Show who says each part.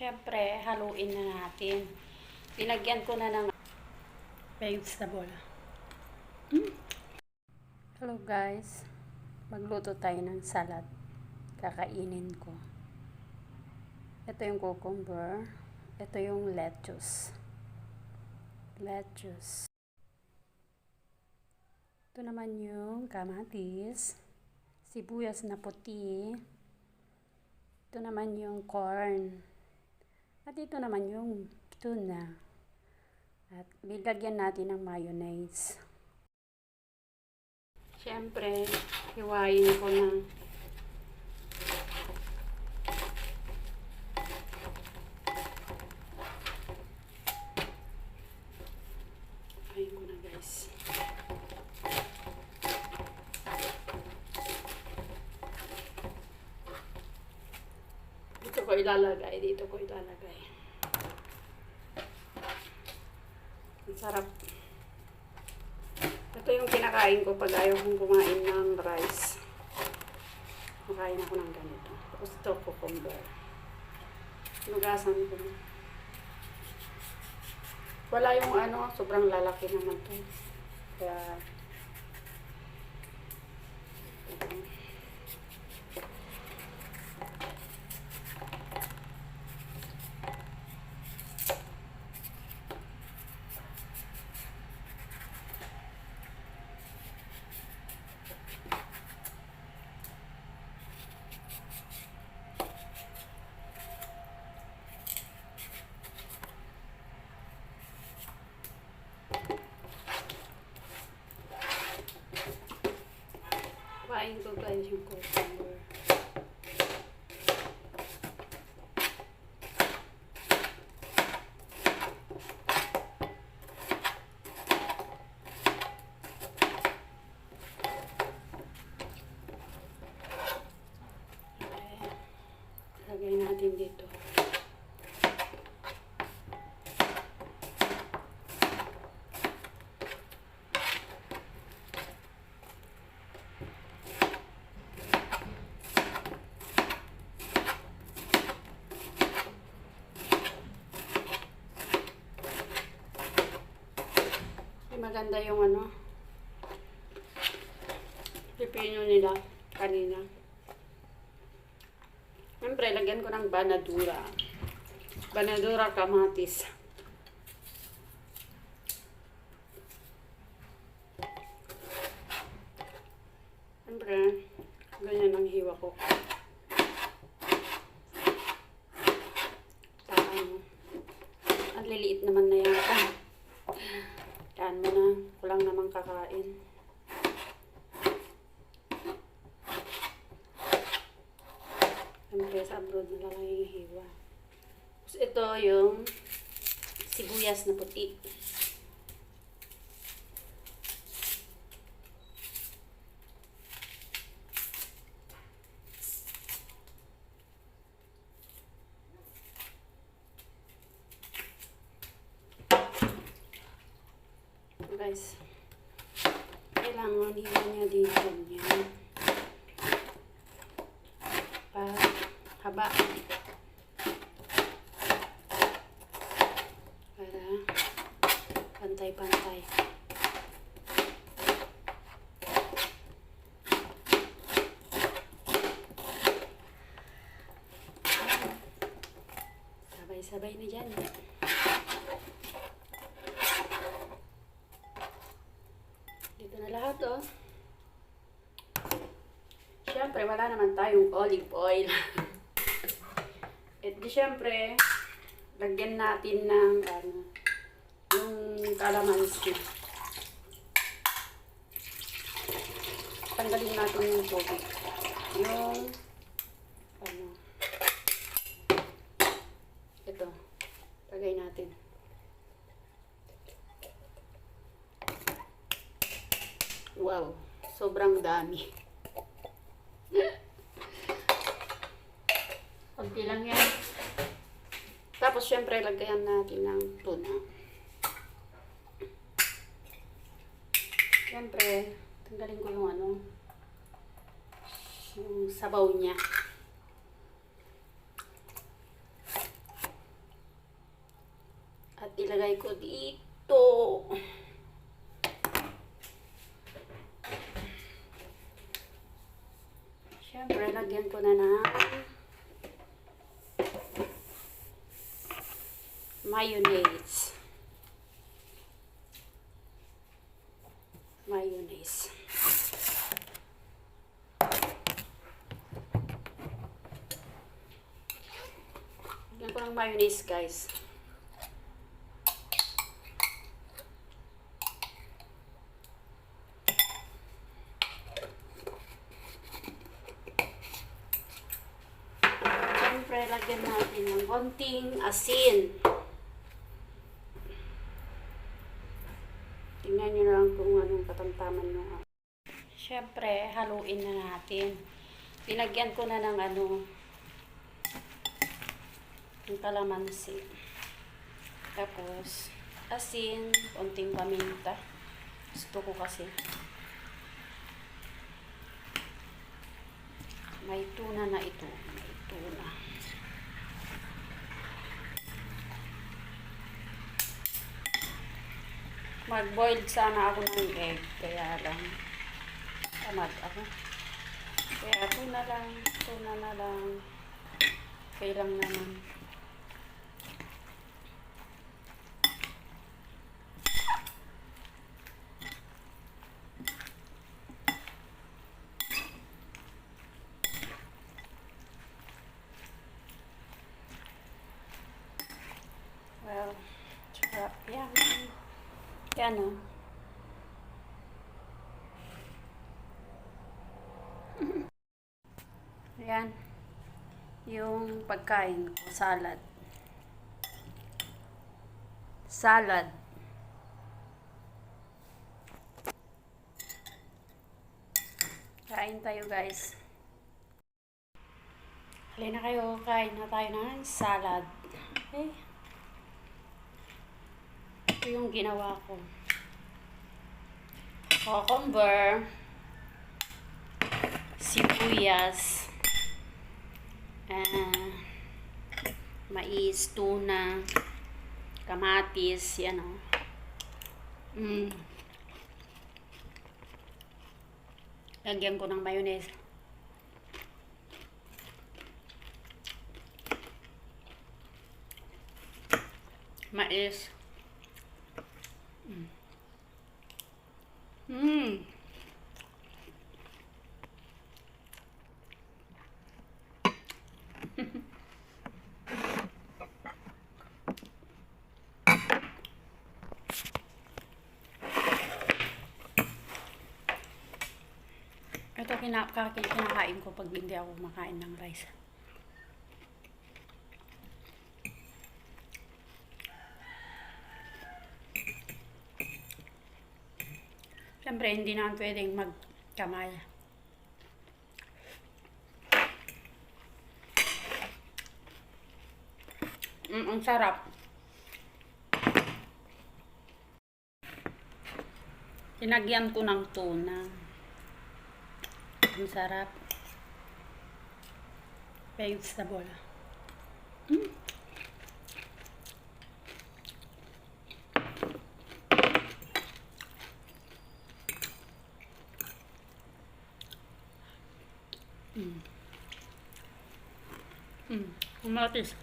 Speaker 1: Siyempre, haluin na natin. Pinagyan ko na ng vegetable. Mm. Hello guys. Magluto tayo ng salad. Kakainin ko. Ito yung cucumber. Ito yung lettuce. Lettuce. Ito naman yung kamatis. Sibuyas na puti. Ito naman yung corn. At ito naman yung tuna. At bigagyan natin ng mayonnaise. Siyempre, hiwain ko na. Hiwain ko na guys. Dito ko ilalagay, dito ko ilalagay. Ang sarap. Ito yung kinakain ko pag ayaw kong kumain ng rice. Kumakain ako ng ganito. Tapos ito, cucumber. Nugasan ko. Wala yung ano, sobrang lalaki naman to. Kaya, ito. Kumain ko guys yung cucumber. Okay. Lagay natin dito. Ay, maganda yung ano, pipino nila kanina. Siyempre, lagyan ko ng banadura. Banadura kamatis. Siyempre, ganyan ang hiwa ko. Parang, ang liliit naman na yata. Yan mo na. Kulang namang kakain. Siyempre sa abroad na lang yung hiwa. Tapos ito yung sibuyas na puti. guys. Kailangan hiwa niya dito niya. Haba. Para pantay-pantay. Sabay-sabay na dyan. Dito na lahat, oh. Siyempre, wala naman tayong olive oil. At di siyempre, lagyan natin ng, ano, yung calamansi. Tanggalin natin yung tubig. Yung, ano, ito, lagay natin. Wow, sobrang dami. Kunti lang yan. Tapos, syempre, lagyan natin ng tuna. Syempre, tanggalin ko yung ano, yung sabaw niya. ilagay ko dito. Siyempre, lagyan ko na ng mayonnaise. Mayonnaise. Lagyan ko ng mayonnaise, guys. Siyempre, lagyan natin ng konting asin. Tingnan nyo lang kung anong katamtaman nyo. Siyempre, haluin na natin. Pinagyan ko na ng ano, ng kalamansi. Tapos, asin, konting paminta. Gusto ko kasi. May tuna na ito. May tuna. Mag-boiled sana ako ng egg. Kaya lang, tamad ako. Kaya tuna lang, tuna na lang. Okay lang naman. Well, sarap yan. Yan o. Yan. Yung pagkain ko, salad. Salad. Kain tayo guys. Halina kayo, kain na tayo ng salad. Okay. Ito yung ginawa ko. Cucumber, sibuyas, ah, mais, tuna, kamatis, yan o. Mm. Lagyan ko ng mayonnaise. Mais. Mm. Ito kinakain, kinakain ko pag hindi ako kumakain ng rice. Siyempre, hindi naman pwedeng magkamay. Mm, ang sarap. Tinagyan ko ng tuna. Ang sarap. Vegetable. Mm. Mm. Mm. Kamatis.